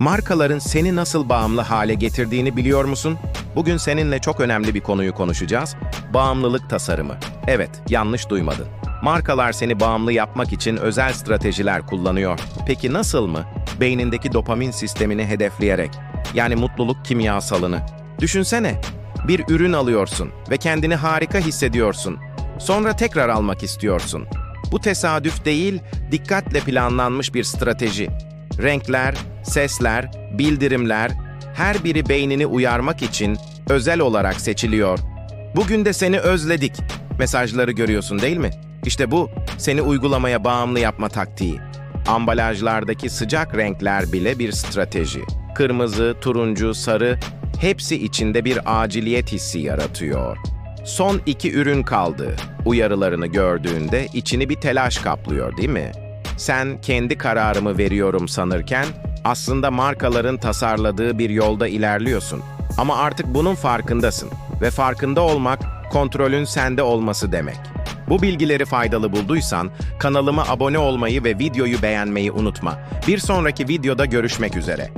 Markaların seni nasıl bağımlı hale getirdiğini biliyor musun? Bugün seninle çok önemli bir konuyu konuşacağız. Bağımlılık tasarımı. Evet, yanlış duymadın. Markalar seni bağımlı yapmak için özel stratejiler kullanıyor. Peki nasıl mı? Beynindeki dopamin sistemini hedefleyerek. Yani mutluluk kimyasalını. Düşünsene, bir ürün alıyorsun ve kendini harika hissediyorsun. Sonra tekrar almak istiyorsun. Bu tesadüf değil, dikkatle planlanmış bir strateji. Renkler, sesler, bildirimler, her biri beynini uyarmak için özel olarak seçiliyor. Bugün de seni özledik. Mesajları görüyorsun değil mi? İşte bu seni uygulamaya bağımlı yapma taktiği. Ambalajlardaki sıcak renkler bile bir strateji. Kırmızı, turuncu, sarı hepsi içinde bir aciliyet hissi yaratıyor. Son iki ürün kaldı. Uyarılarını gördüğünde içini bir telaş kaplıyor değil mi? Sen kendi kararımı veriyorum sanırken aslında markaların tasarladığı bir yolda ilerliyorsun. Ama artık bunun farkındasın ve farkında olmak kontrolün sende olması demek. Bu bilgileri faydalı bulduysan kanalıma abone olmayı ve videoyu beğenmeyi unutma. Bir sonraki videoda görüşmek üzere.